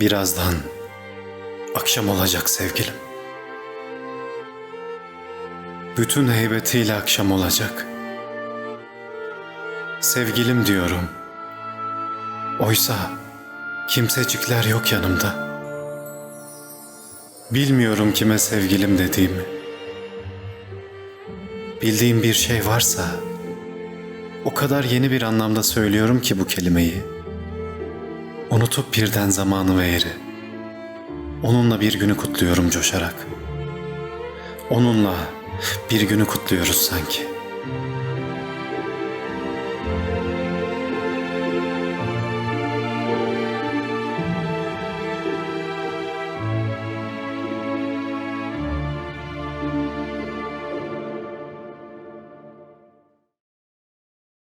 Birazdan akşam olacak sevgilim. Bütün heybetiyle akşam olacak. Sevgilim diyorum. Oysa kimsecikler yok yanımda. Bilmiyorum kime sevgilim dediğimi. Bildiğim bir şey varsa o kadar yeni bir anlamda söylüyorum ki bu kelimeyi. Unutup birden zamanı ve yeri. Onunla bir günü kutluyorum coşarak. Onunla bir günü kutluyoruz sanki.